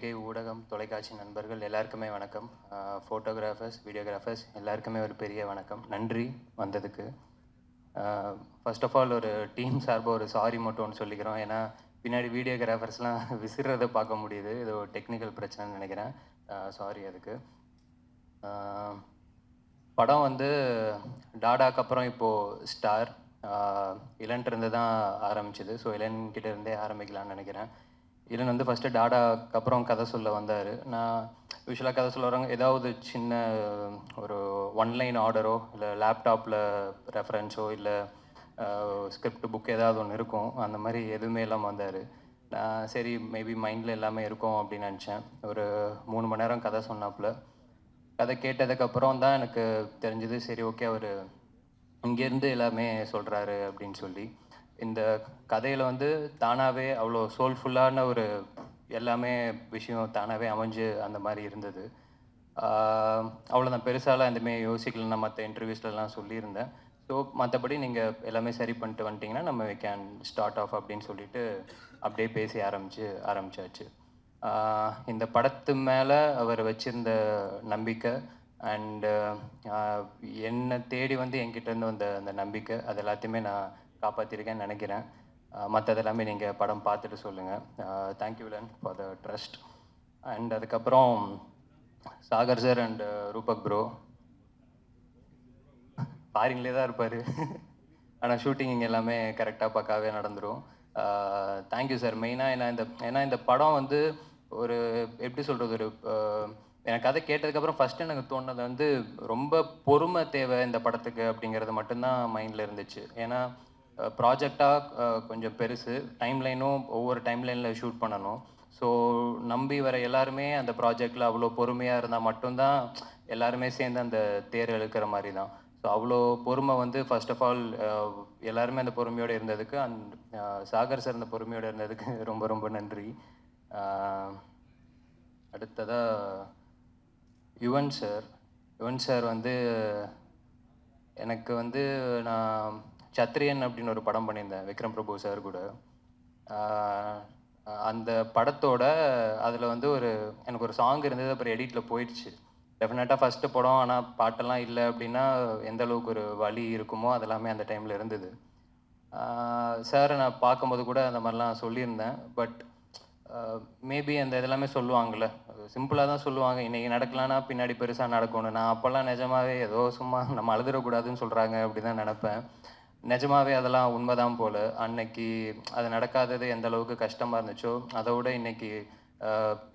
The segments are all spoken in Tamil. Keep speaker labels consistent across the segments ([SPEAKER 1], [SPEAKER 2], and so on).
[SPEAKER 1] பத்திரிகை ஊடகம் தொலைக்காட்சி நண்பர்கள் எல்லாருக்குமே வணக்கம். ஃபோட்டோகிராஃபர்ஸ் வீடியோகிராஃபர்ஸ் எல்லாருக்குமே ஒரு பெரிய வணக்கம். நன்றி வந்ததுக்கு. ஃபர்ஸ்ட் ஆஃப் ஆல் ஒரு டீம் சார்பாக ஒரு சாரி மட்டும் ஒன்று சொல்லிக்கிறோம். ஏன்னா பின்னாடி வீடியோகிராஃபர்ஸ்லாம் விசிறதை பார்க்க முடியுது. இது ஒரு டெக்னிக்கல் பிரச்சனைன்னு நினைக்கிறேன். சாரி அதுக்கு. படம் வந்து டாடாக்கு அப்புறம் இப்போது ஸ்டார் இளன்ட்டு இருந்து தான் ஆரம்பிச்சிது. ஸோ இளன்கிட்ட இருந்தே ஆரம்பிக்கலாம்னு நினைக்கிறேன். இளன் வந்து ஃபஸ்ட்டு டாடாக்கு அப்புறம் கதை சொல்ல வந்தார். நான் யூஸ்வலாக கதை சொல்ல வரவங்க ஏதாவது சின்ன ஒரு ஒன்லைன் ஆர்டரோ இல்லை லேப்டாப்பில் ரெஃபரன்ஸோ இல்லை ஸ்கிரிப்ட் புக் ஏதாவது ஒன்று இருக்கும். அந்த மாதிரி எதுவுமே இல்லாமல் வந்தார். நான் சரி மேபி மைண்டில் எல்லாமே இருக்கும் அப்படின்னு நினச்சேன். ஒரு மூணு மணி நேரம் கதை சொன்னாப்புல. கதை கேட்டதுக்கப்புறம் தான் எனக்கு தெரிஞ்சது சரி ஓகே அவர் இங்கேருந்து எல்லாமே சொல்கிறாரு அப்படின்னு சொல்லி. இந்த கதையில் வந்து தானாகவே அவ்வளோ சோல்ஃபுல்லான ஒரு எல்லாமே விஷயம் தானாகவே அமைஞ்சு அந்த மாதிரி இருந்தது. அவ்வளோதான் பெருசாலாம் எதுவுமே யோசிக்கலன்னா மற்ற இன்டர்வியூஸ்லலாம் சொல்லியிருந்தேன். ஸோ மற்றபடி நீங்கள் எல்லாமே சரி பண்ணிட்டு வந்துட்டீங்கன்னா நம்ம வி கேன் ஸ்டார்ட் ஆஃப் அப்படின்னு சொல்லிட்டு அப்படியே பேசி ஆரம்பிச்சு ஆரம்பிச்சாச்சு. இந்த படத்து மேலே அவர் வச்சிருந்த நம்பிக்கை அண்டு என்னை தேடி வந்து என்கிட்ட இருந்து வந்த அந்த நம்பிக்கை அது எல்லாத்தையுமே நான் காப்பாற்றிருக்கேன்னு நினைக்கிறேன். மற்றதெல்லாமே நீங்கள் படம் பார்த்துட்டு சொல்லுங்கள் thank you விலன் for the trust and அதுக்கப்புறம் Sagar sir and uh, Rupak bro ஃபாரின்லேயே தான் இருப்பார். ஆனால் ஷூட்டிங் இங்கே எல்லாமே கரெக்டாக பக்காவே நடந்துடும் தேங்க்யூ சார் மெயினாக ஏன்னா இந்த ஏன்னா இந்த படம் வந்து ஒரு எப்படி சொல்கிறது ஒரு எனக்கு கதை கேட்டதுக்கப்புறம் ஃபஸ்ட்டு எனக்கு தோணுனது வந்து ரொம்ப பொறுமை தேவை இந்த படத்துக்கு அப்படிங்கிறது மட்டும்தான் மைண்டில் இருந்துச்சு. ஏன்னா ப்ராஜெக்டாக கொஞ்சம் பெருசு. டைம்லைனும் ஒவ்வொரு டைம்லைனில் ஷூட் பண்ணணும். ஸோ நம்பி வர எல்லாருமே அந்த ப்ராஜெக்டில் அவ்வளோ பொறுமையாக இருந்தால் மட்டும்தான் எல்லாருமே சேர்ந்து அந்த தேர் இழுக்கிற மாதிரி தான். ஸோ அவ்வளோ பொறுமை வந்து ஃபர்ஸ்ட் ஆஃப் ஆல் எல்லாருமே அந்த பொறுமையோடு இருந்ததுக்கு அண்ட் சாகர் சார் அந்த பொறுமையோடு இருந்ததுக்கு ரொம்ப ரொம்ப நன்றி. அடுத்ததாக யுவன் சார். யுவன் சார் வந்து எனக்கு வந்து நான் சத்ரியன் அப்படின்னு ஒரு படம் பண்ணியிருந்தேன் விக்ரம் பிரபு சார் கூட. அந்த படத்தோட அதில் வந்து ஒரு எனக்கு ஒரு சாங் இருந்தது அப்புறம் எடிட்டில் போயிடுச்சு. டெஃபினட்டாக ஃபஸ்ட்டு படம் ஆனால் பாட்டெல்லாம் இல்லை அப்படின்னா எந்த அளவுக்கு ஒரு வலி இருக்குமோ அதெல்லாமே அந்த டைமில் இருந்தது. சார் நான் பார்க்கும்போது கூட அந்த மாதிரிலாம் சொல்லியிருந்தேன் பட் மேபி அந்த இதெல்லாமே சொல்லுவாங்கள்ல சிம்பிளாக தான் சொல்லுவாங்க இன்றைக்கி நடக்கலான்னா பின்னாடி பெருசாக நடக்கணும் நான் அப்போல்லாம் நிஜமாவே ஏதோ சும்மா நம்ம அழுதுடக்கூடாதுன்னு சொல்கிறாங்க அப்படி தான் நினப்பேன். நிஜமாவே அதெல்லாம் உண்மைதான் போல. அன்னைக்கு அது நடக்காதது எந்த அளவுக்கு கஷ்டமாக இருந்துச்சோ அதை விட இன்னைக்கு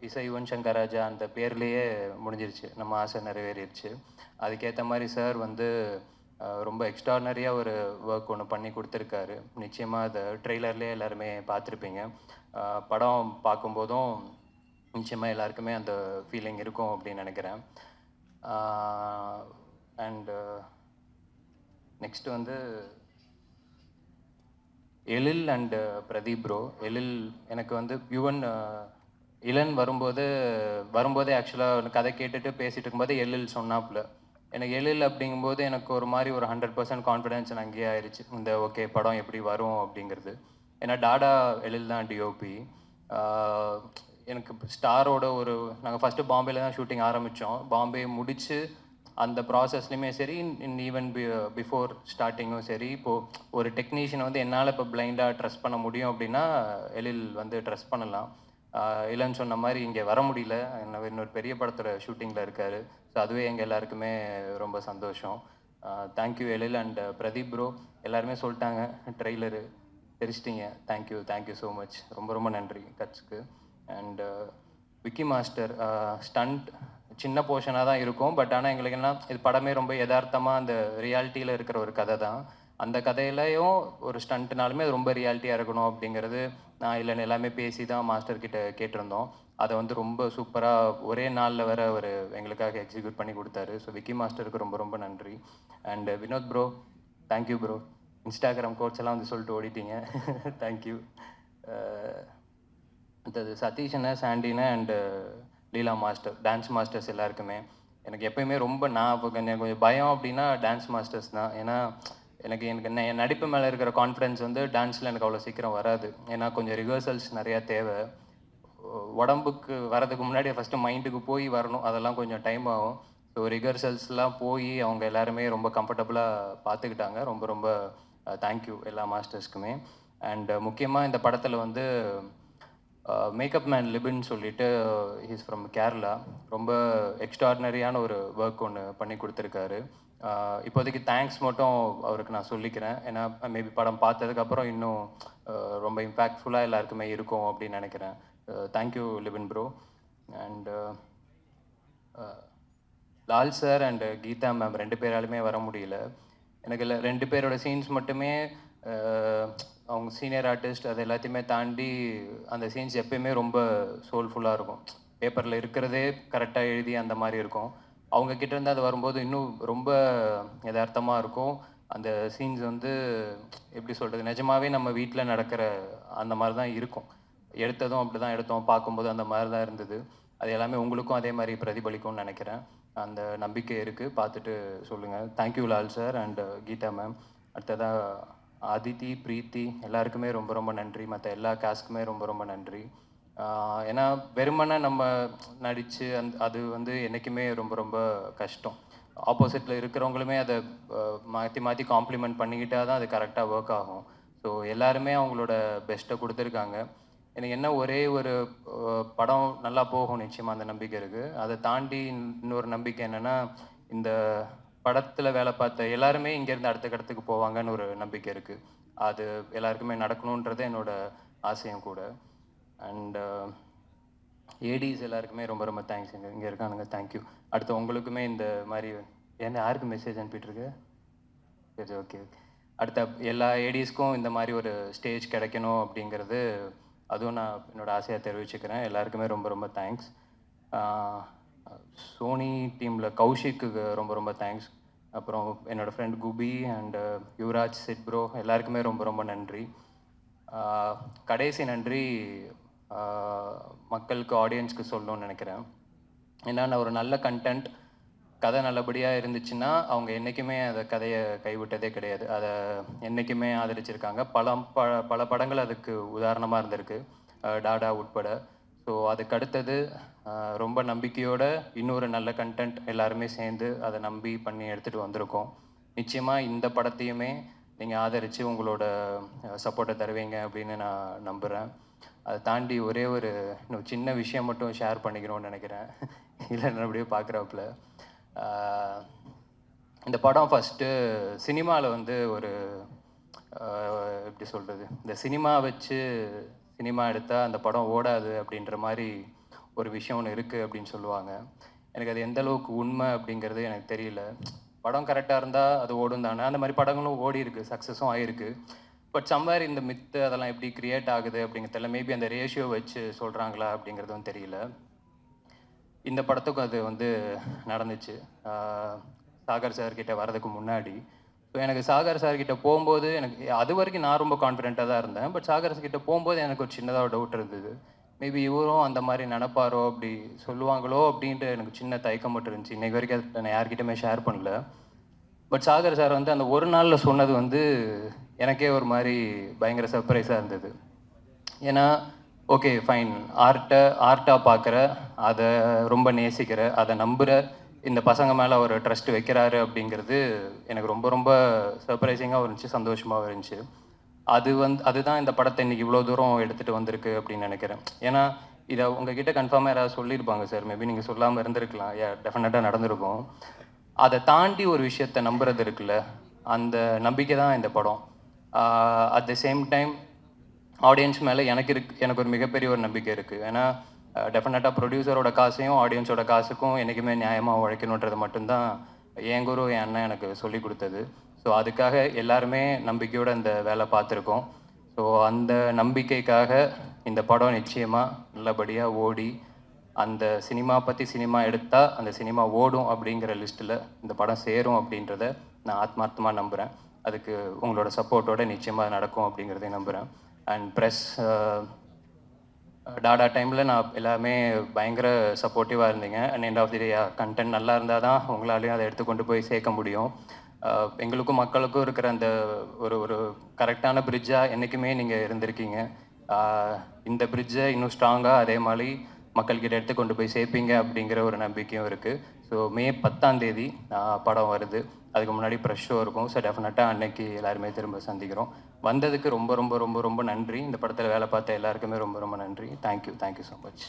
[SPEAKER 1] இசை யுவன் சங்கர் ராஜா அந்த பேர்லேயே முடிஞ்சிருச்சு. நம்ம ஆசை நிறைவேறிடுச்சு அதுக்கேற்ற மாதிரி சார் வந்து ரொம்ப எக்ஸ்ட்ரானரியாக ஒரு ஒர்க் ஒன்று பண்ணி கொடுத்துருக்காரு. நிச்சயமாக அதை ட்ரெய்லர்லேயே எல்லாருமே பார்த்துருப்பீங்க. படம் பார்க்கும்போதும் நிச்சயமாக எல்லாருக்குமே அந்த ஃபீலிங் இருக்கும் அப்படின்னு நினைக்கிறேன். அண்டு நெக்ஸ்ட் வந்து Ezhil and uh, Pradeep bro Ezhil எனக்கு வந்து யுவன் uh, இளன் வரும்போது வரும்போதே ஆக்சுவலாக கதை கேட்டுட்டு பேசிட்டு இருக்கும்போது எழில் சொன்னாப்புல எனக்கு எழில் அப்படிங்கும்போது எனக்கு ஒரு மாதிரி ஒரு ஹண்ட்ரட் பர்சன்ட் கான்ஃபிடென்ஸ் அங்கேயே ஆயிடுச்சு இந்த ஓகே படம் எப்படி வரும் அப்படிங்கிறது. ஏன்னா டாடா எழில் தான் டிஓபி எனக்கு ஸ்டாரோட ஒரு நாங்கள் ஃபஸ்ட்டு பாம்பேல தான் ஷூட்டிங் ஆரம்பித்தோம் பாம்பே முடித்து அந்த ப்ராசஸ்லையுமே சரி இன் ஈவன் பிஃபோர் ஸ்டார்டிங்கும் சரி இப்போது ஒரு டெக்னீஷியனை வந்து என்னால் இப்போ பிளைண்டாக ட்ரெஸ் பண்ண முடியும் அப்படின்னா எழில் வந்து ட்ரெஸ் பண்ணலாம். இல்லைன்னு சொன்ன மாதிரி இங்கே வர முடியல. இன்னொரு பெரிய படத்தோட ஷூட்டிங்கில் இருக்கார். ஸோ அதுவே எங்கள் எல்லாருக்குமே ரொம்ப சந்தோஷம். Thank you Ezhil and uh, Pradeep bro எல்லாருமே சொல்லிட்டாங்க trailer தெரிச்சிட்டிங்க. Thank you thank you so much ரொம்ப ரொம்ப நன்றி கட்ஸ்க்கு. And uh, Vicky master stunt சின்ன போர்ஷனாக தான் இருக்கும். பட் ஆனால் எங்களுக்கு என்ன இது படமே ரொம்ப யதார்த்தமாக அந்த ரியாலிட்டியில் இருக்கிற ஒரு கதை தான். அந்த கதையிலையும் ஒரு ஸ்டண்ட்னாலுமே அது ரொம்ப ரியாலிட்டியாக இருக்கணும் அப்படிங்கிறது நான் இல்லைன்னு எல்லாமே பேசி தான் மாஸ்டர் கிட்ட கேட்டிருந்தோம். அதை வந்து ரொம்ப சூப்பராக ஒரே நாளில் வர ஒரு எங்களுக்காக எக்ஸிக்யூட் பண்ணி கொடுத்தாரு. ஸோ விக்கி மாஸ்டருக்கு ரொம்ப ரொம்ப நன்றி. And Vinod bro thank you bro Instagram quotes எல்லாம் வந்து சொல்லிட்டு ஓடிட்டீங்க. தேங்க்யூ uh, அடுத்தது சதீஷ் சதீஷனை சாண்டின and Leela master dance masters எல்லாருக்குமே. எனக்கு எப்பயுமே ரொம்ப நான் இப்போ கொஞ்சம் கொஞ்சம் பயம் அப்படின்னா டான்ஸ் மாஸ்டர்ஸ் தான். ஏன்னா எனக்கு எனக்கு என்ன என் நடிப்பு மேலே இருக்கிற கான்ஃபிடன்ஸ் வந்து டான்ஸில் எனக்கு அவ்வளோ சீக்கிரம் வராது. ஏன்னா கொஞ்சம் ரிஹர்சல்ஸ் நிறையா தேவை. உடம்புக்கு வரதுக்கு முன்னாடி ஃபஸ்ட்டு மைண்டுக்கு போய் வரணும். அதெல்லாம் கொஞ்சம் டைம் ஆகும். ஸோ ரிகர்சல்ஸ்லாம் போய் அவங்க எல்லாருமே ரொம்ப கம்ஃபர்டபுளாக பார்த்துக்கிட்டாங்க ரொம்ப ரொம்ப தேங்க்யூ எல்லா மாஸ்டர்ஸ்க்குமே அண்ட் முக்கியமாக இந்த படத்தில் வந்து மேக்கப் மேன் லிபின்னு சொல்லிட்டு ஹீஸ் ஃப்ரம் கேரளா ரொம்ப எக்ஸ்ட்ராடினரியான ஒரு ஒர்க் ஒன்று பண்ணி கொடுத்துருக்காரு. இப்போதைக்கு தேங்க்ஸ் மட்டும் அவருக்கு நான் சொல்லிக்கிறேன். ஏன்னா மேபி படம் பார்த்ததுக்கப்புறம் இன்னும் ரொம்ப இம்பேக்ட்ஃபுல்லாக எல்லாருக்குமே இருக்கும் அப்படின்னு நினைக்கிறேன். Thank you Libin bro and Lal sir and Geetha ma'am ரெண்டு பேராலுமே வர முடியல. எனக்கு இல்லை ரெண்டு பேரோட சீன்ஸ் மட்டுமே அவங்க சீனியர் ஆர்டிஸ்ட் அது எல்லாத்தையுமே தாண்டி அந்த சீன்ஸ் எப்பயுமே ரொம்ப சோல்ஃபுல்லாக இருக்கும். பேப்பரில் இருக்கிறதே கரெக்டாக எழுதி அந்த மாதிரி இருக்கும். அவங்க கிட்டேருந்து அது வரும்போது இன்னும் ரொம்ப யதார்த்தமாக இருக்கும். அந்த சீன்ஸ் வந்து எப்படி சொல்கிறது நிஜமாவே நம்ம வீட்டில் நடக்கிற அந்த மாதிரி தான் இருக்கும். எடுத்ததும் அப்படி தான் எடுத்தோம் பார்க்கும்போது அந்த மாதிரி தான் இருந்தது. அது எல்லாமே உங்களுக்கும் அதே மாதிரி பிரதிபலிக்கும்னு நினைக்கிறேன். அந்த நம்பிக்கை இருக்குது பார்த்துட்டு சொல்லுங்கள் thank you Lal sir and Geetha ma'am அடுத்ததாக அதித்தி பிரீத்தி எல்லாருக்குமே ரொம்ப ரொம்ப நன்றி. மற்ற எல்லா காஸ்க்குமே ரொம்ப ரொம்ப நன்றி. ஏன்னா வெறுமனே நம்ம நடித்து அந் அது வந்து என்றைக்குமே ரொம்ப ரொம்ப கஷ்டம். ஆப்போசிட்டில் இருக்கிறவங்களுமே அதை மாற்றி மாற்றி காம்ப்ளிமெண்ட் பண்ணிக்கிட்டா தான் அது கரெக்டாக ஒர்க் ஆகும். ஸோ எல்லாருமே அவங்களோட பெஸ்ட்டை கொடுத்துருக்காங்க. எனக்கு என்ன ஒரே ஒரு படம் நல்லா போகும் நிச்சயமாக அந்த நம்பிக்கை இருக்குது அதை தாண்டி இன்னொரு நம்பிக்கை என்னென்னா இந்த படத்தில் வேலை பார்த்த எல்லாருமே இங்கேருந்து அடுத்த கடத்துக்கு போவாங்கன்னு ஒரு நம்பிக்கை இருக்குது அது எல்லாருக்குமே நடக்கணுன்றது என்னோட ஆசையும் கூட. அண்டு ஏடிஸ் uh, எல்லாருக்குமே ரொம்ப ரொம்ப தேங்க்ஸ் இங்கே இங்கே இருக்கானுங்க. தேங்க்யூ அடுத்து உங்களுக்குமே இந்த மாதிரி என்ன யாருக்கு மெசேஜ் அனுப்பிட்டுருக்கு? சரி ஓகே ஓகே அடுத்த எல்லா ஏடிஸ்க்கும் இந்த மாதிரி ஒரு ஸ்டேஜ் கிடைக்கணும் அப்படிங்கிறது அதுவும் நான் என்னோட ஆசையாக தெரிவிச்சுக்கிறேன். எல்லாருக்குமே ரொம்ப ரொம்ப தேங்க்ஸ் சோனி டீமில் கௌஷிக்கு ரொம்ப ரொம்ப தேங்க்ஸ் அப்புறம் என்னோட friend Kubi and uh, Yuvaraj Sid bro எல்லாருக்குமே ரொம்ப ரொம்ப நன்றி. கடைசி நன்றி மக்களுக்கு ஆடியன்ஸ்க்கு சொல்லணும்னு நினைக்கிறேன். ஏன்னா ஒரு நல்ல கண்டென்ட் கதை நல்லபடியாக இருந்துச்சுன்னா அவங்க என்றைக்குமே அந்த கதையை கைவிட்டதே கிடையாது. அதை என்றைக்குமே ஆதரிச்சிருக்காங்க. பல ப பல படங்கள் அதுக்கு உதாரணமாக இருந்திருக்கு. டாடா உட்பட. ஸோ அதுக்கு அடுத்தது ரொம்ப நம்பிக்கையோட இன்னொரு நல்ல கண்டென்ட் எல்லாருமே சேர்ந்து அதை நம்பி பண்ணி எடுத்துகிட்டு வந்திருக்கோம். நிச்சயமாக இந்த படத்தையுமே நீங்கள் ஆதரித்து உங்களோட சப்போர்ட்டை தருவீங்க அப்படின்னு நான் நம்புகிறேன் அதை தாண்டி ஒரே ஒரு இன்னும் சின்ன விஷயம் மட்டும் ஷேர் பண்ணிக்கணும்னு நினைக்கிறேன். இல்லை அப்படியே பார்க்குறாப்புல இந்த படம் ஃபஸ்ட்டு சினிமாவில் வந்து ஒரு எப்படி சொல்கிறது இந்த சினிமா வச்சு சினிமா எடுத்தால் அந்த படம் ஓடாது அப்படின்ற மாதிரி ஒரு விஷயம் ஒன்று இருக்குது அப்படின்னு சொல்லுவாங்க. எனக்கு அது எந்த அளவுக்கு உண்மை அப்படிங்கிறது எனக்கு தெரியல. படம் கரெக்டாக இருந்தால் அது ஓடும் தானே. அந்த மாதிரி படங்களும் ஓடி இருக்கு சக்ஸஸும் ஆயிருக்கு. பட் சம்வேர் இந்த மித்து அதெல்லாம் எப்படி கிரியேட் ஆகுது அப்படிங்கிறதுல மேபி அந்த ரேஷியோ வச்சு சொல்கிறாங்களா அப்படிங்கிறதும் தெரியல. இந்த படத்துக்கும் அது வந்து நடந்துச்சு. சாகர் சார்கிட்ட வர்றதுக்கு முன்னாடி எனக்கு சாகர் சார் கிட்ட போகும்போது எனக்கு அது வரைக்கும் நான் ரொம்ப கான்ஃபிடென்ட்டாக தான் இருந்தேன். பட் சாகர் கிட்ட போகும்போது எனக்கு ஒரு சின்னதாக டவுட் இருந்தது. மேபி இவரும் அந்த மாதிரி நினப்பாரோ அப்படி சொல்லுவாங்களோ அப்படின்ட்டு எனக்கு சின்ன தயக்கம் மட்டும் இருந்துச்சு. இன்னைக்கு வரைக்கும் அதை நான் யார்கிட்டயுமே ஷேர் பண்ணல. பட் சாகர் சார் வந்து அந்த ஒரு நாளில் சொன்னது வந்து எனக்கே ஒரு மாதிரி பயங்கர சர்ப்ரைஸாக இருந்தது. ஏன்னா ஓகே ஃபைன் ஆர்ட்டை ஆர்ட்டாக பார்க்குற அதை ரொம்ப நேசிக்கிற அதை நம்புகிற இந்த பசங்க மேலே அவர் ட்ரஸ்ட் வைக்கிறாரு அப்படிங்கிறது எனக்கு ரொம்ப ரொம்ப சர்ப்ரைசிங்காகவும் இருந்துச்சு சந்தோஷமாகவும் இருந்துச்சு. அது வந்து அதுதான் இந்த படத்தை இன்னைக்கு இவ்வளோ தூரம் எடுத்துகிட்டு வந்திருக்கு அப்படின்னு நினைக்கிறேன். ஏன்னா இதை உங்ககிட்ட கன்ஃபார்மாக யாராவது சொல்லியிருப்பாங்க சார் மேபி நீங்கள் சொல்லாமல் இருந்திருக்கலாம். ஏ டெஃபினட்டாக நடந்திருக்கும். அதை தாண்டி ஒரு விஷயத்தை நம்புறது இருக்குல்ல அந்த நம்பிக்கை தான் இந்த படம். At the same time audience மேலே எனக்கு இருக்கு எனக்கு ஒரு மிகப்பெரிய ஒரு நம்பிக்கை இருக்குது ஏன்னா டெஃபினட்டாக ப்ரொடியூசரோட காசையும் ஆடியன்ஸோட காசுக்கும் என்றைக்குமே நியாயமாக உழைக்கணுன்றது மட்டும்தான் என் குரு என் அண்ணன் எனக்கு சொல்லி கொடுத்தது. ஸோ அதுக்காக எல்லாருமே நம்பிக்கையோடு அந்த வேலை பார்த்துருக்கோம். ஸோ அந்த நம்பிக்கைக்காக இந்த படம் நிச்சயமாக நல்லபடியாக ஓடி அந்த சினிமா பற்றி சினிமா எடுத்தால் அந்த சினிமா ஓடும் அப்படிங்கிற லிஸ்ட்டில் இந்த படம் சேரும் அப்படின்றத நான் ஆத்மார்த்தமாக நம்புகிறேன் அதுக்கு உங்களோட சப்போர்ட்டோட நிச்சயமாக நடக்கும் அப்படிங்கிறதையும் நம்புகிறேன் அண்ட் ப்ரெஸ் டாடா டைமில் நான் எல்லாமே பயங்கர சப்போர்ட்டிவாக இருந்தீங்க. And end of the day content நல்லா இருந்தால் தான் உங்களாலையும் அதை எடுத்து கொண்டு போய் சேர்க்க முடியும். Uh, எங்களுக்கும் மக்களுக்கும் இருக்கிற அந்த ஒரு ஒரு கரெக்டான பிரிட்ஜாக என்றைக்குமே நீங்கள் இருந்திருக்கீங்க. Uh, இந்த பிரிட்ஜை இன்னும் ஸ்ட்ராங்காக அதே மாதிரி மக்கள்கிட்ட எடுத்து கொண்டு போய் சேர்ப்பீங்க அப்படிங்கிற ஒரு நம்பிக்கையும் இருக்குது ஸோ மே பத்தாம் தேதி படம் வருது. அதுக்கு முன்னாடி ப்ரெஷ் ஷோ இருக்கும். ஸோ டெஃபினட்டாக அன்னைக்கு எல்லாருமே திரும்ப சந்திக்கிறோம். வந்ததுக்கு ரொம்ப ரொம்ப ரொம்ப ரொம்ப நன்றி. இந்த படத்தில் வேலை பார்த்த எல்லாருக்குமே ரொம்ப ரொம்ப நன்றி. தேங்க்யூ தேங்க்யூ ஸோ மச்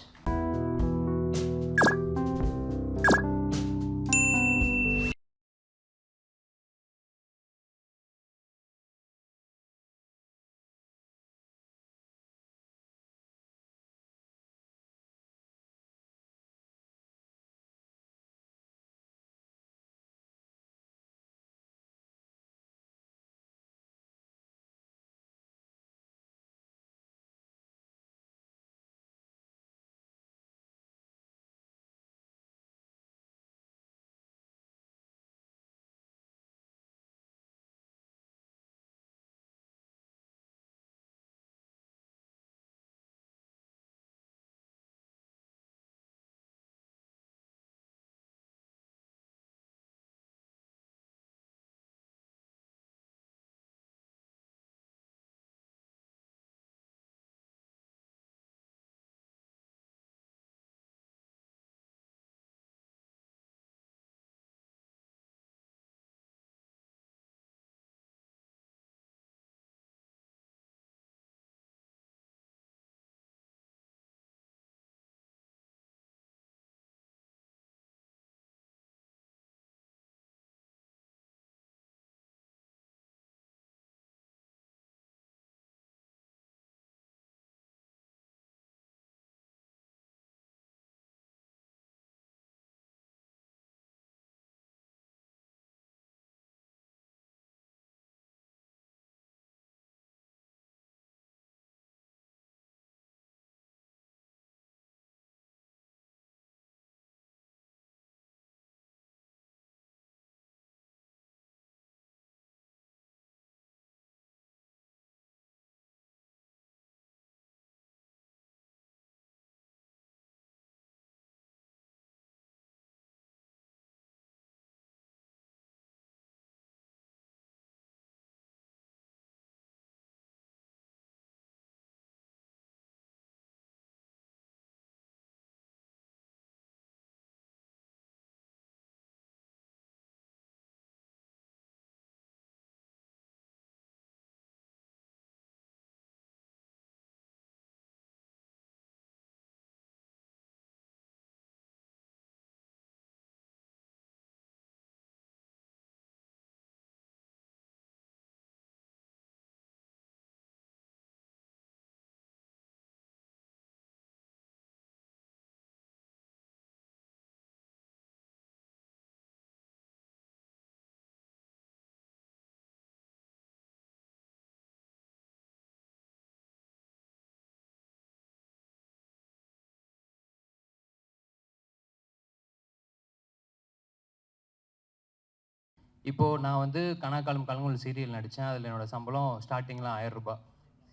[SPEAKER 1] இப்போது நான் வந்து கனாக்காலம் கலங்குள் சீரியல் நடித்தேன் அதில் என்னோடய சம்பளம் ஸ்டார்டிங்கில் ஆயிரம் ரூபாய்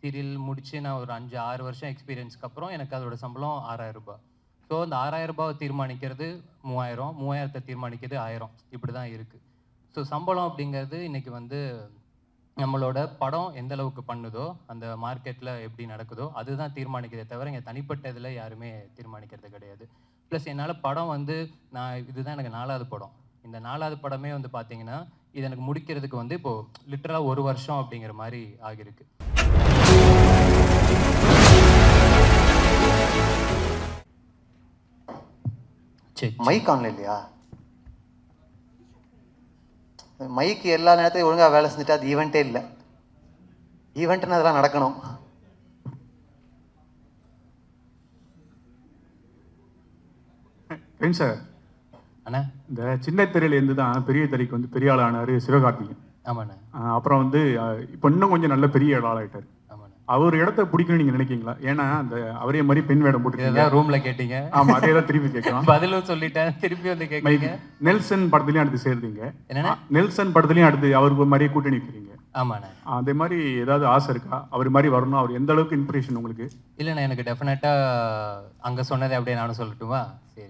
[SPEAKER 1] சீரியல் முடித்து நான் ஒரு அஞ்சு ஆறு வருஷம் எக்ஸ்பீரியன்ஸ்க்கு அப்புறம் எனக்கு அதோட சம்பளம் ஆறாயிரம் ரூபாய். ஸோ அந்த ஆறாயிரம் ரூபாவை தீர்மானிக்கிறது மூவாயிரம். மூவாயிரத்தை தீர்மானிக்கிறது ஆயிரம். இப்படி தான் இருக்குது ஸோ சம்பளம் அப்படிங்கிறது இன்றைக்கி வந்து நம்மளோட படம் எந்த அளவுக்கு பண்ணுதோ அந்த மார்க்கெட்டில் எப்படி நடக்குதோ அதுதான் தீர்மானிக்கிறதே தவிர இங்கே தனிப்பட்ட இதில் யாருமே தீர்மானிக்கிறது கிடையாது. ப்ளஸ் என்னால் படம் வந்து நான் இதுதான் எனக்கு நாலாவது படம். இந்த நாலாவது படமே வந்து பார்த்தீங்கன்னா இது எனக்கு முடிக்கிறதுக்கு வந்து இப்போது லிட்டரலாக ஒரு வருஷம் அப்படிங்கிற மாதிரி ஆகியிருக்கு. சரி
[SPEAKER 2] மைக் ஆன்ல இல்லையா? மைக் எல்லா நேரத்தையும் ஒழுங்கா வேலை செஞ்சுட்டு அது ஈவெண்ட்டே இல்லை. ஈவெண்ட்னு அதெல்லாம் நடக்கணும்.
[SPEAKER 3] சார்?
[SPEAKER 1] அண்ணா?
[SPEAKER 3] இந்த சின்ன திரையிலேருந்து தான் பெரிய திரைக்கு வந்து பெரிய ஆள் ஆனார் சிவகார்த்திகேயன்.
[SPEAKER 1] ஆமாண்ணா.
[SPEAKER 3] அப்புறம் வந்து இப்போ இன்னும் கொஞ்சம் நல்ல பெரிய ஆள் ஆகிட்டார் அவர் இடத்த பிடிக்கணும்னு நீங்க நினைக்கிறீங்களா ஏன்னா அந்த அவரே மாதிரி பெண் வேடம் போட்டுருக்கீங்க
[SPEAKER 1] ரூமில் கேட்டீங்க.
[SPEAKER 3] ஆமா அதே தான் திருப்பி கேட்கலாம்.
[SPEAKER 1] பதிலும் சொல்லிட்டேன் திருப்பி வந்து கேட்குறீங்க.
[SPEAKER 3] நெல்சன் படத்துலயும் அடுத்து சேர்ந்தீங்க
[SPEAKER 1] என்னண்ணா?
[SPEAKER 3] நெல்சன் படத்துலயும் அடுத்து அவருக்கு மாதிரியே கூட்டணி வைக்கிறீங்க.
[SPEAKER 1] ஆமாண்ணா.
[SPEAKER 3] அதே மாதிரி ஏதாவது ஆசை இருக்கா? அவர் மாதிரி வரணும் அவர் எந்த அளவுக்கு இன்ஸ்பிரேஷன் உங்களுக்கு?
[SPEAKER 1] இல்லைண்ணா எனக்கு டெஃபினட்டாக அங்கே சொன்னதை அப்படியே நானும் சொல்லட்டுமா? அஹ்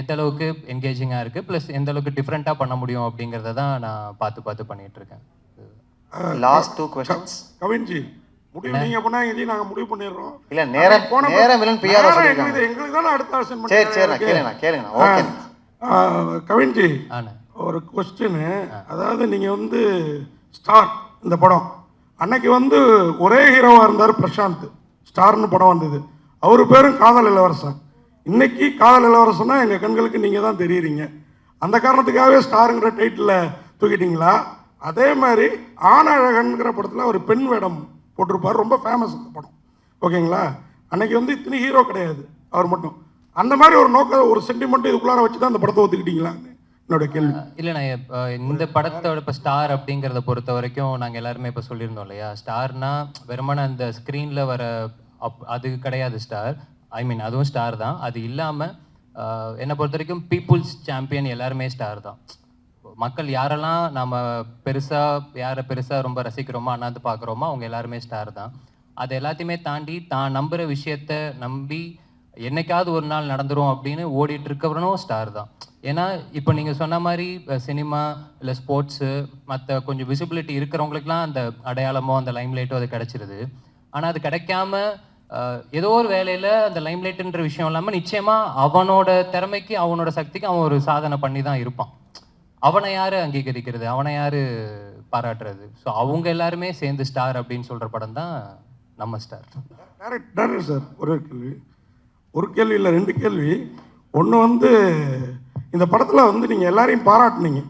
[SPEAKER 1] எந்த அளவுக்கு என்கேஜிங்காக இருக்குது ப்ளஸ் எந்த அளவுக்கு டிஃப்ரெண்ட்டாக பண்ண முடியும் அப்படிங்கிறத தான் நான் பார்த்து பார்த்து பண்ணிட்டு இருக்கேன்.
[SPEAKER 2] லாஸ்ட் டூ கொஸ்டின்ஸ்
[SPEAKER 4] கவின்ஜி முடிவு நீங்க பண்ணாங்க ஜி நாங்க முடிவு பண்ணிடுறோம்.
[SPEAKER 2] இல்ல நேரம்
[SPEAKER 4] போன
[SPEAKER 2] நேரம் இல்லைன்னு பிஆர்
[SPEAKER 4] நேரம்
[SPEAKER 2] சொல்லியிருக்காங்க.
[SPEAKER 4] எங்களுக்கு எங்களுக்கு தானே அடுத்த ஆசன்
[SPEAKER 2] சரி சரிண்ணா கேளுங்கண்ணா கேளுங்கண்ணா ஓகே
[SPEAKER 4] கவின்ஜி
[SPEAKER 1] ஆண்ணே
[SPEAKER 4] ஒரு கொஸ்டின் அதாவது நீங்க வந்து ஸ்டார் இந்த படம். அன்னைக்கு வந்து ஒரே ஹீரோவா இருந்தார் பிரசாந்த். ஸ்டார்னு படம் வந்தது. அவர் பேரும் காதல் இளவரசன். இன்னைக்கு காதல் இளவரசனா எங்கள் கண்களுக்கு நீங்கள் தான் தெரியுறீங்க. அந்த காரணத்துக்காகவே ஸ்டாருங்கிற டைட்டில் தூக்கிட்டீங்களா? அதே மாதிரி ஆனழகன்கிற படத்தில் ஒரு பெண் வேடம் போட்டிருப்பார். ரொம்ப ஃபேமஸ் அந்த படம். ஓகேங்களா? அன்னைக்கு வந்து இத்தனை ஹீரோ கிடையாது. அவர் மட்டும். அந்த மாதிரி ஒரு நோக்க ஒரு சென்டிமெண்ட் இதுக்குள்ளார வச்சு தான் அந்த படத்தை ஒத்துக்கிட்டீங்களா என்னோட கேள்வி.
[SPEAKER 1] இல்லை இந்த படத்தோட இப்போ ஸ்டார் அப்படிங்கிறத பொறுத்த வரைக்கும் நாங்கள் எல்லாருமே இப்போ சொல்லியிருந்தோம் இல்லையா? ஸ்டார்னா வெறுமனே அந்த ஸ்க்ரீனில் வர அப் அது கிடையாது ஸ்டார் ஐ மீன் அதுவும் ஸ்டார் தான். அது இல்லாமல் என்னை பொறுத்த வரைக்கும் பீப்புள்ஸ் சாம்பியன் எல்லாருமே ஸ்டார் தான். மக்கள் யாரெல்லாம் நம்ம பெருசாக யாரை பெருசாக ரொம்ப ரசிக்கிறோமோ அண்ணாந்து பார்க்குறோமோ அவங்க எல்லாருமே ஸ்டார் தான். அது எல்லாத்தையுமே தாண்டி தான் நம்புகிற விஷயத்த நம்பி என்னைக்காவது ஒரு நாள் நடந்துரும் அப்படின்னு ஓடிட்டு இருக்கவரனும் ஸ்டார் தான். ஏன்னா இப்போ நீங்கள் சொன்ன மாதிரி சினிமா இல்லை ஸ்போர்ட்ஸு மற்ற கொஞ்சம் விசிபிலிட்டி இருக்கிறவங்களுக்குலாம் அந்த அடையாளமோ அந்த லைம்லைட்டோ அது கிடச்சிருது. ஆனால் அது கிடைக்காம ஏதோ ஒரு வேலையில் அந்த லைம்லைட்டுன்ற விஷயம் இல்லாமல் நிச்சயமாக அவனோட திறமைக்கு அவனோட சக்திக்கு அவன் ஒரு சாதனை பண்ணி தான் இருப்பான். அவனை யாரு அங்கீகரிக்கிறது? அவனை யாரு பாராட்டுறது? ஸோ அவங்க எல்லாருமே சேர்ந்து ஸ்டார் அப்படின்னு சொல்கிற படம் தான் நம்ம ஸ்டார்
[SPEAKER 4] டேரக்ட் டேரக்டர் சார் ஒரு கேள்வி. ஒரு கேள்வி இல்லை ரெண்டு கேள்வி. ஒன்று வந்து இந்த படத்தில் வந்து நீங்கள் எல்லாரையும் பாராட்டினீங்க.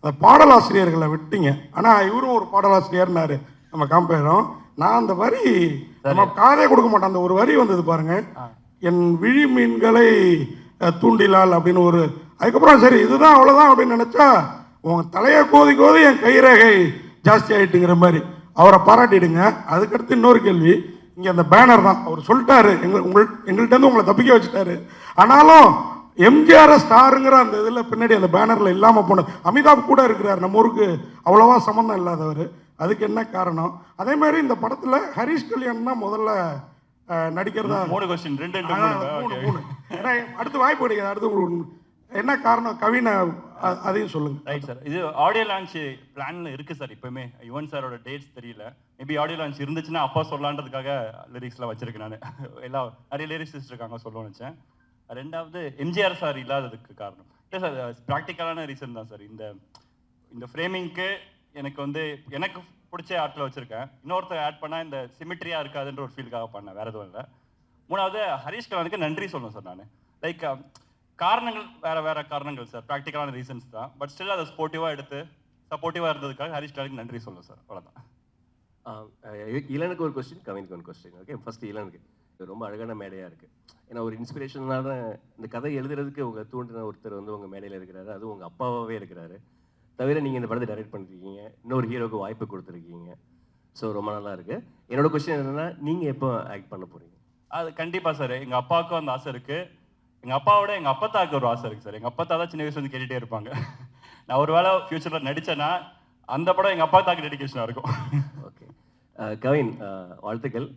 [SPEAKER 4] அந்த பாடலாசிரியர்களை விட்டீங்க. ஆனால் இவரும் ஒரு பாடலாசிரியர்னாரு. நம்ம காம்பேரும் நான் அந்த வரி நம்ம காதே கொடுக்க மாட்டோம். அந்த ஒரு வரி வந்தது பாருங்க. என் விழி மீன்களை தூண்டிலால் அப்படின்னு ஒரு அதுக்கப்புறம் சரி இதுதான் அவ்வளோதான் அப்படின்னு நினச்சா உன் தலையை கோதி கோதி என் கைரேகை ஜாஸ்தி ஆயிட்டுங்கிற மாதிரி. அவரை பாராட்டிடுங்க. அதுக்கடுத்து இன்னொரு கேள்வி. இங்கே அந்த பேனர் தான். அவர் சொல்லிட்டாரு. எங்க உங்கள் எங்கள்கிட்ட உங்களை தப்பிக்க வச்சுட்டாரு. ஆனாலும் எம்ஜிஆர் ஸ்டாருங்கிற அந்த இதில் பின்னாடி அந்த பேனரில் இல்லாமல் போனது அமிதாப் கூட இருக்கிறார். நம்ம ஊருக்கு அவ்வளோவா சம்மந்தம் இல்லாதவர். அதுக்கு என்ன காரணம்? அதே மாதிரி இந்த படத்தில் ஹரிஷ் கல்யாண் தான் முதல்ல நடிக்கிறதா
[SPEAKER 5] மூணு கொஸ்டின் ரெண்டு மூணு.
[SPEAKER 4] ஏன்னா, அடுத்து வாய்ப்பு கிடைக்காது. அடுத்து உங்களுக்கு என்ன காரணம்? கவினை அதையும் சொல்லுங்க.
[SPEAKER 5] ரைட் சார் இது ஆடியோ லான்ச் பிளான்ல இருக்கு சார் இப்பவுமே. யுவன் சாரோட டேட்ஸ் தெரியல. மேபி ஆடியோ லான்ச் இருந்துச்சுன்னா அப்பா சொல்லலான்றதுக்காக லிரிக்ஸ்லாம் வச்சிருக்கேன் நான். எல்லா நிறைய லிரிக்ஸ் இருக்காங்க சொல்ல நினச்சேன். ரெண்டாவது எம்ஜிஆர் சார் இல்லாததுக்கு காரணம். இல்லை சார் ப்ராக்டிக்கலான ரீசன் தான் சார் இந்த இந்த ஃப்ரேமிங்க்கு எனக்கு வந்து எனக்கு பிடிச்ச ஆட்டில் வச்சுருக்கேன். இன்னொருத்தர் ஆட் பண்ணால் இந்த சிமிட்ரியாக இருக்காதுன்ற ஒரு ஃபீலுக்காக பண்ணேன் வேறு எதுவும் இல்லை. மூணாவது ஹரீஷ் கலானுக்கு நன்றி சொல்லணும் சார் நான். லைக் காரணங்கள் வேறு வேறு காரணங்கள் சார் ப்ராக்டிக்கலான ரீசன்ஸ் தான். பட் ஸ்டில் அதை ஸ்போர்ட்டிவாக எடுத்து சப்போர்ட்டிவாக இருந்ததுக்காக ஹரீஷ் கலானுக்கு நன்றி சொல்லணும் சார் அவ்வளோதான்
[SPEAKER 6] இளனுக்கு ஒரு கொஸ்டின் கவினுக்கு ஒரு கொஸ்டின் ஓகே ஃபர்ஸ்ட் இளனுக்கு. இது ரொம்ப அழகான மேடையாக இருக்குது ஏன்னா ஒரு இன்ஸ்பிரேஷனான இந்த கதை எழுதுறதுக்கு உங்கள் தூண்டின ஒருத்தர் வந்து உங்கள் மேடையில் இருக்கிறாரு. அதுவும் உங்கள் அப்பாவாகவே இருக்கிறாரு. தவிர நீங்கள் இந்த படத்தை டைரக்ட் பண்ணிருக்கீங்க. இன்னொரு ஹீரோக்கு வாய்ப்பு கொடுத்துருக்கீங்க. ஸோ ரொம்ப நல்லா இருக்கு. என்னோட கொஸ்டின் என்னன்னா நீங்கள் எப்போ ஆக்ட் பண்ண போறீங்க?
[SPEAKER 5] அது கண்டிப்பாக சார் எங்கள் அப்பாவுக்கும் அந்த ஆசை இருக்குது எங்கள் அப்பாவோட எங்கள் அப்பத்தாவுக்கு ஒரு ஆசை இருக்குது சார் எங்கள் அப்பத்தா தான் சின்ன வயசுல இருந்து கேட்டுகிட்டே இருப்பாங்க. நான் ஒரு வேளை ஃப்யூச்சரில் நடித்தேன்னா அந்த படம் எங்கள் அப்பாத்தாக்கு டெடிகேஷனாக இருக்கும்.
[SPEAKER 6] ஓகே கவின் வாழ்த்துக்கள்.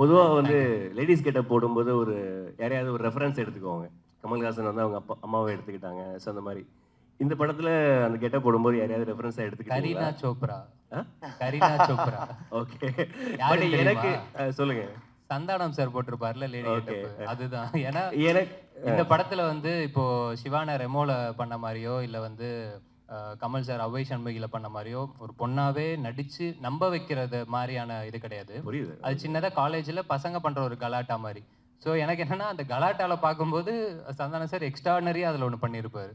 [SPEAKER 6] பொதுவாக வந்து லேடிஸ் கிட்ட போடும்போது ஒரு யாரையாவது ஒரு ரெஃபரன்ஸ் எடுத்துக்குவாங்க கமல்ஹாசன் வந்து அவங்க அப்பா அம்மாவை எடுத்துக்கிட்டாங்க. ஸோ அந்த மாதிரி. இந்த படத்துல அந்த கெட்ட போடும்போது யாரையாவது ரெஃபரன்ஸாக
[SPEAKER 1] கரீனா
[SPEAKER 6] எடுத்துக்கிட்டீங்களா?
[SPEAKER 1] சோப்ரா. கரீனா சோப்ரா.
[SPEAKER 6] ஓகே. பட்? எனக்கு சொல்லுங்க.
[SPEAKER 1] சந்தானம் சார் போட்டிருப்பார்ல லேடி. அதுதான். ஏன்னா இந்த படத்துல வந்து இப்போ சிவான ரெமோல பண்ண மாதிரியோ இல்ல வந்து கமல் சார் அவை சண்முகில பண்ண மாதிரியோ ஒரு பொண்ணாவே நடிச்சு நம்ப வைக்கிறது மாதிரியான இது கிடையாது.
[SPEAKER 6] புரியுது.
[SPEAKER 1] அது சின்னதா காலேஜ்ல பசங்க பண்ற ஒரு கலாட்டா மாதிரி. ஸோ எனக்கு என்னன்னா அந்த கலாட்டால பார்க்கும்போது சந்தானம் சார் எக்ஸ்ட்ராடனரியாக அதில் ஒன்று பண்ணியிருப்பாரு.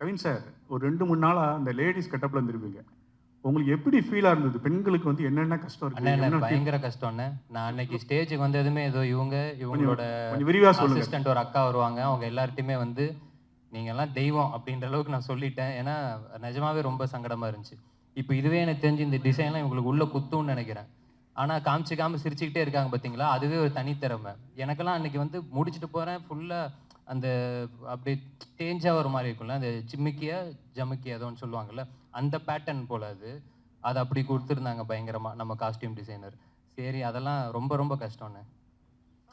[SPEAKER 3] கவின் சார் ஒரு ரெண்டு மூணு நாளா அந்த லேடிஸ் கெட்டப்ல இருந்திருப்பீங்க. உங்களுக்கு எப்படி ஃபீலா இருந்தது? பெண்களுக்கு வந்து என்னென்ன கஷ்டம் இருக்கு?
[SPEAKER 1] பயங்கர கஷ்டம்ண்ணே நான் அன்னைக்கு ஸ்டேஜுக்கு வந்ததுமே ஏதோ இவங்க இவங்களோட
[SPEAKER 3] கொஞ்சம் விரிவா சொல்லுங்க.
[SPEAKER 1] அசிஸ்டன்ட் ஒரு அக்கா வருவாங்க. அவங்க எல்லார்ட்டையுமே வந்து நீங்க எல்லாம் தெய்வம் அப்படின்ற அளவுக்கு நான் சொல்லிட்டேன். ஏன்னா நிஜமாவே ரொம்ப சங்கடமா இருந்துச்சு. இப்போ இதுவே எனக்கு தெரிஞ்சு இந்த டிசைன்லாம் இவங்களுக்கு உள்ள குத்தும்னு நினைக்கிறேன். ஆனா காமிச்சிக்காம சிரிச்சுக்கிட்டே இருக்காங்க பாத்தீங்களா? அதுவே ஒரு தனித்திறமை. எனக்கெல்லாம் அன்னைக்கு வந்து முடிச்சுட்டு போறேன். ஃபுல்லா அந்த அப்படியே தேஞ்சாக ஒரு மாதிரி இருக்கும்ல அந்த சிம்மிக்கியா ஜமுக்கியா ஏதோன்னு சொல்லுவாங்கல்ல அந்த பேட்டர்ன் போல அது. அது அப்படி கொடுத்துருந்தாங்க பயங்கரமாக நம்ம காஸ்டியூம் டிசைனர் சரி அதெல்லாம் ரொம்ப ரொம்ப கஷ்டம்ண்ணே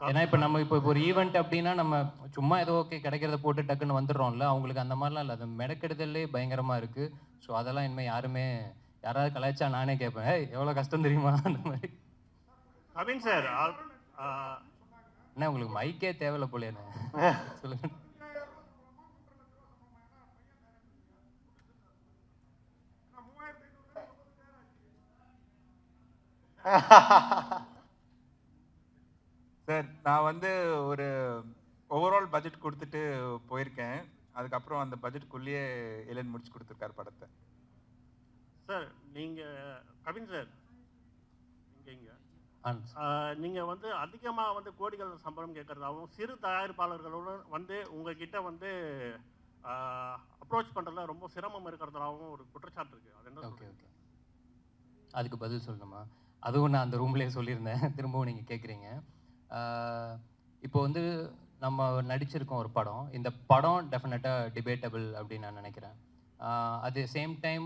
[SPEAKER 1] ஏன்னா இப்போ நம்ம இப்போ ஒரு ஈவெண்ட் அப்படின்னா நம்ம சும்மா ஏதோ ஓகே கிடைக்கிறத போட்டு டக்குன்னு வந்துடுறோம்ல அவங்களுக்கு அந்த மாதிரிலாம் இல்லை. அது மெடக்கெடுதல்லே பயங்கரமாக இருக்குது ஸோ அதெல்லாம் இனிமேல் யாருமே யாராவது கலாய்ச்சா நானே கேட்பேன் ஏய் எவ்வளோ கஷ்டம் தெரியுமா? அந்த மாதிரி.
[SPEAKER 7] கவின் சார்
[SPEAKER 1] என்ன உங்களுக்கு மைக்கே தேவையில்ல போலேண்ணே சொல்லுங்க.
[SPEAKER 8] சார் நான் வந்து ஒரு ஓவரால் பட்ஜெட் கொடுத்துட்டு போயிருக்கேன். அதுக்கப்புறம் அந்த பட்ஜெட்டுக்குள்ளேயே இளன் முடிச்சு கொடுத்துருக்காரு படத்தை.
[SPEAKER 7] சார் நீங்க கவின் சார். இங்க இங்க.
[SPEAKER 1] ஆ
[SPEAKER 7] ஆஹ், நீங்க வந்து அதிகமா வந்து கோடிகள் சம்பளம் கேட்கறதாகவும் சிறு தயாரிப்பாளர்களோட வந்து உங்ககிட்ட வந்து அப்ரோச் பண்றதுல ரொம்ப சிரமம் இருக்கிறதாகவும் ஒரு குற்றச்சாட்டு இருக்கு. அது என்ன
[SPEAKER 1] ஓகே ஓகே. அதுக்கு பதில் சொல்லணுமா? அதுவும் நான் அந்த ரூம்லேயே சொல்லியிருந்தேன். திரும்பவும் நீங்கள் கேட்குறீங்க. இப்போ வந்து நம்ம நடிச்சிருக்கோம் ஒரு படம். இந்த படம் டெஃபினட்டாக டிபேட்டபிள் அப்படின்னு நான் நினைக்கிறேன். அது சேம் டைம்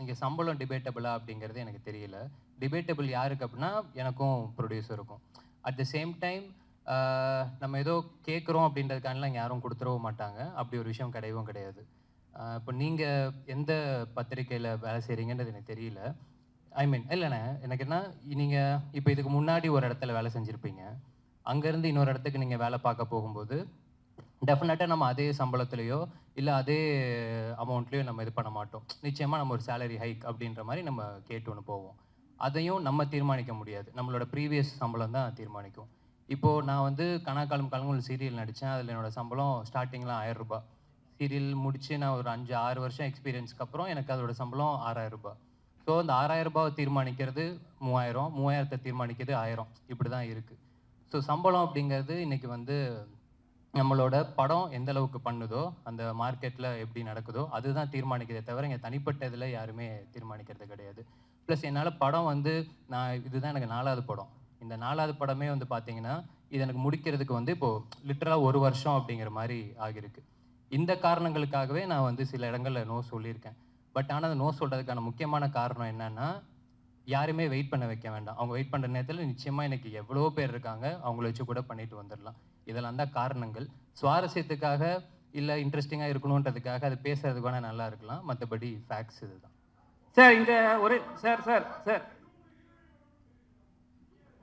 [SPEAKER 1] இங்கே சம்பளம் டிபேட்டபிளா அப்படிங்கிறது எனக்கு தெரியல. டிபேட்டபிள் யாருக்கு அப்படின்னா எனக்கும் ப்ரொடியூசருக்கும் அட் த சேம் டைம் நம்ம ஏதோ கேட்குறோம் அப்படின்றதுக்கானலாம் யாரும் கொடுத்துடவும் மாட்டாங்க. அப்படி ஒரு விஷயம் கிடையவும் கிடையாது. இப்போ நீங்கள் எந்த பத்திரிக்கையில் வேலை செய்கிறீங்கன்றது எனக்கு தெரியல. ஐ மீன் இல்லைண்ணே எனக்கு என்ன நீங்கள் இப்போ இதுக்கு முன்னாடி ஒரு இடத்துல வேலை செஞ்சுருப்பீங்க. அங்கேருந்து இன்னொரு இடத்துக்கு நீங்கள் வேலை பார்க்க போகும்போது டெஃபினட்டாக நம்ம அதே சம்பளத்துலேயோ இல்லை அதே அமௌண்ட்லேயோ நம்ம இது பண்ண மாட்டோம். நிச்சயமாக நம்ம ஒரு சேலரி ஹைக் அப்படின்ற மாதிரி நம்ம கேட்டு ஒன்று போவோம். அதையும் நம்ம தீர்மானிக்க முடியாது. நம்மளோட ப்ரீவியஸ் சம்பளம் தான் தீர்மானிக்கும். இப்போது நான் வந்து கனாக்காலம் கலங்குள் சீரியல் நடித்தேன் அதில் என்னோட சம்பளம் ஸ்டார்டிங்கில் ஆயிரம் ரூபாய். சீரியல் முடித்து நான் ஒரு அஞ்சு ஆறு வருஷம் எக்ஸ்பீரியன்ஸ்க்கு அப்புறம் எனக்கு அதோட சம்பளம் ஆறாயிரம் ரூபாய். ஸோ அந்த ஆறாயிரம் ரூபாவை தீர்மானிக்கிறது மூவாயிரம். மூவாயிரத்தை தீர்மானிக்கிறது ஆயிரம். இப்படி தான் இருக்குது ஸோ சம்பளம் அப்படிங்கிறது இன்றைக்கி வந்து நம்மளோட படம் எந்த அளவுக்கு பண்ணுதோ அந்த மார்க்கெட்டில் எப்படி நடக்குதோ அதுதான் தீர்மானிக்கிறதே தவிர இங்கே தனிப்பட்ட இதில் யாருமே தீர்மானிக்கிறது கிடையாது. ப்ளஸ் என்னால் படம் வந்து நான் இதுதான் எனக்கு நாலாவது படம். இந்த நாலாவது படமே வந்து பார்த்தீங்கன்னா இது எனக்கு முடிக்கிறதுக்கு வந்து இப்போது லிட்டரலாக ஒரு வருஷம் அப்படிங்கிற மாதிரி ஆகியிருக்கு. இந்த காரணங்களுக்காகவே நான் வந்து சில இடங்களில் நோ சொல்லியிருக்கேன். பட் ஆனால் அந்த நோ சொல்கிறதுக்கான முக்கியமான காரணம் என்னென்னா யாருமே வெயிட் பண்ண வைக்க வேண்டாம். அவங்க வெயிட் பண்ணுற நேரத்தில் நிச்சயமாக எனக்கு எவ்வளோ பேர் இருக்காங்க. அவங்கள வச்சு கூட பண்ணிட்டு வந்துடலாம் இதெல்லாம் தான் காரணங்கள். சுவாரஸ்யத்துக்காக இல்லை இன்ட்ரெஸ்டிங்காக இருக்கணுன்றதுக்காக அது பேசுறதுக்கு வேணால் நல்லா இருக்கலாம். மற்றபடி ஃபேக்ட்ஸ் இதுதான்.
[SPEAKER 9] சார் இங்க ஒரு சார் சார் சார்.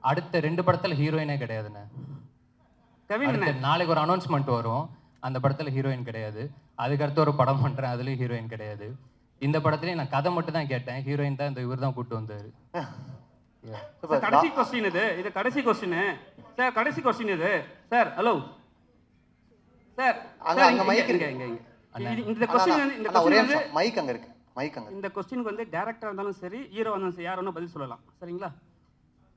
[SPEAKER 1] அடுத்த ரெண்டு படத்தில் ஹீரோயினே கிடையாதுண்ணே.
[SPEAKER 9] கவின்
[SPEAKER 1] நாளைக்கு ஒரு அனௌன்ஸ்மெண்ட் வரும். அந்த படத்தில் ஹீரோயின் கிடையாது. அதுக்கடுத்து ஒரு படம் பண்ணுறேன் அதுலேயும் ஹீரோயின் கிடையாது. இந்த படத்துலயும் நான் கதை மட்டும் தான் கேட்டேன். ஹீரோயின் தான் இந்த இவர் தான் கூட்டு வந்தாரு.
[SPEAKER 9] கடைசி கொஸ்டின் இது. இது கடைசி கொஸ்டின் சார் கடைசி கொஸ்டின் இது. சார் ஹலோ சார்
[SPEAKER 2] அங்க-
[SPEAKER 9] இங்க-
[SPEAKER 2] இருக்கு.
[SPEAKER 9] இந்த கொஸ்டின் இந்த
[SPEAKER 2] மைக் அங்க இருக்கு. மயக்கங்க
[SPEAKER 9] இந்த கொஸ்டினுக்கு வந்து டேரக்டரா இருந்தாலும் சரி ஹீரோ இருந்தாலும் சரி யார் பதில் சொல்லலாம். சரிங்களா?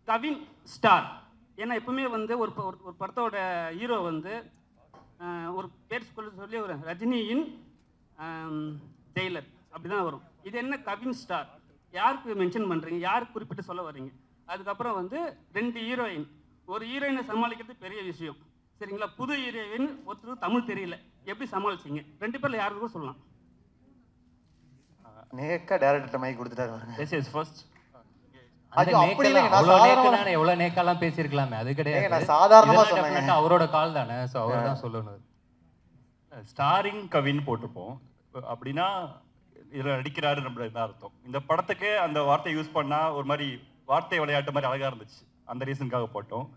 [SPEAKER 9] கவின் ஸ்டார். ஏன்னா எப்பவுமே வந்து ஒரு ப- ஒரு- ஒரு படத்தோட ஹீரோ வந்து ஒரு பேர் சொல்லி சொல்லி ஒரு ரஜினியின் ஜெயிலர் அப்படிதான் வரும். இது என்ன கவின் ஸ்டார்? யாருக்கு மென்ஷன் பண்ணுறீங்க யாருக்கு குறிப்பிட்டு சொல்ல வர்றீங்க? அதுக்கப்புறம் வந்து ரெண்டு ஹீரோயின் ஒரு ஹீரோயினை சமாளிக்கிறது பெரிய விஷயம். சரிங்களா? புது ஹீரோயின் ஒருத்தருக்கு தமிழ் தெரியல. எப்படி சமாளிச்சீங்க? ரெண்டு பேர்ல யாருக்கும் கூட சொல்லலாம்.
[SPEAKER 2] நேக்கா டேரக்டர் மைக் கொடுத்துட்டாரு பாருங்க.
[SPEAKER 5] எஸ் எஸ் ஃபர்ஸ்ட்
[SPEAKER 2] ஐயோ, அப்படி இல்லைங்க, நான் சாதாரணமா-
[SPEAKER 1] நேக்கெல்லாம் எவ்வளோ நேக்கெல்லாம் பேசியிருக்கலாமே அது கிடையாது.
[SPEAKER 2] நான் சாதாரணமா
[SPEAKER 1] definitely அவரோட கால் தானே ஸோ அவர் தான் சொல்லணும்.
[SPEAKER 5] ஸ்டாரிங் கவின் போட்டிருப்போம் அப்படின்னா இதில் நடிக்கிறாரு நம்ம தான் அர்த்தம்? இந்த படத்துக்கு அந்த வார்த்தையை யூஸ் பண்ணா ஒரு மாதிரி வார்த்தை விளையாட்டு மாதிரி அழகா இருந்துச்சு. அந்த ரீசனுக்காக போட்டோம்.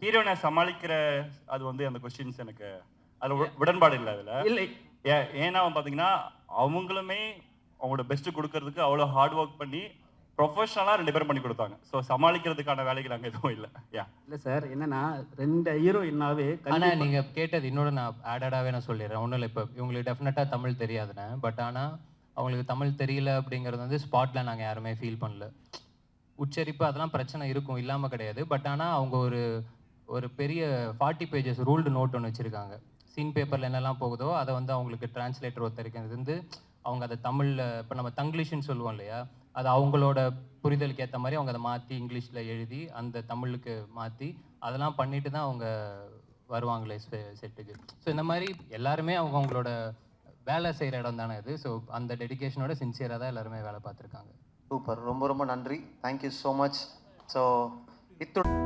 [SPEAKER 5] ஹீரோனை சமாளிக்கிற அது வந்து அந்த கொஸ்டின்ஸ் எனக்கு அதில் உட- உடன்பாடு இல்லை அதில்.
[SPEAKER 9] இல்லை.
[SPEAKER 5] ஏன்னா பார்த்தீங்கன்னா அவங்களுமே அவங்களோட பெஸ்ட் கொடுக்கறதுக்கு அவ்வளோ ஹார்ட் ஒர்க் பண்ணி ப்ரொஃபஷனலாக ரெண்டு பேரும் பண்ணி கொடுத்தாங்க. ஸோ சமாளிக்கிறதுக்கான வேலைகள் அங்கே எதுவும் இல்லை. யா
[SPEAKER 9] இல்லை சார் என்னன்னா ரெண்டு ஹீரோயின்னாவே
[SPEAKER 1] ஆனா நீங்க கேட்டது இன்னொரு நான் ஆடடாவே நான் சொல்லிடுறேன். ஒன்றும் இல்லை இப்போ இவங்களுக்கு டெஃபினட்டா தமிழ் தெரியாதுண்ணே பட் ஆனா அவங்களுக்கு தமிழ் தெரியல அப்படிங்கிறது வந்து ஸ்பாட்ல நாங்க யாருமே ஃபீல் பண்ணல. உச்சரிப்பு அதெல்லாம் பிரச்சனை இருக்கும் இல்லாம கிடையாது. பட் ஆனா அவங்க ஒரு ஒரு பெரிய ஃபார்ட்டி பேஜஸ் ரூல்டு நோட் ஒன்று வச்சிருக்காங்க. சீன் பேப்பர்ல என்னெல்லாம் போகுதோ அதை வந்து அவங்களுக்கு டிரான்ஸ்லேட்டர் ஒருத்தருக்கு இருந்து அவங்க அதை தமிழில் இப்போ நம்ம தங்கிலீஷ்னு சொல்லுவோம் இல்லையா? அது அவங்களோட புரிதலுக்கு ஏற்ற மாதிரி அவங்க அதை மாற்றி இங்கிலீஷில் எழுதி அந்த தமிழுக்கு மாற்றி அதெல்லாம் பண்ணிட்டு தான் அவங்க வருவாங்களே செட்டுக்கு. ஸோ இந்த மாதிரி எல்லாருமே அவங்க அவங்களோட வேலை செய்கிற இடம் தானே இது ஸோ அந்த டெடிகேஷனோட சின்சியராக தான் எல்லாருமே வேலை பார்த்துருக்காங்க.
[SPEAKER 2] சூப்பர். ரொம்ப ரொம்ப நன்றி. தேங்க்யூ ஸோ மச் ஸோ இத்துடன்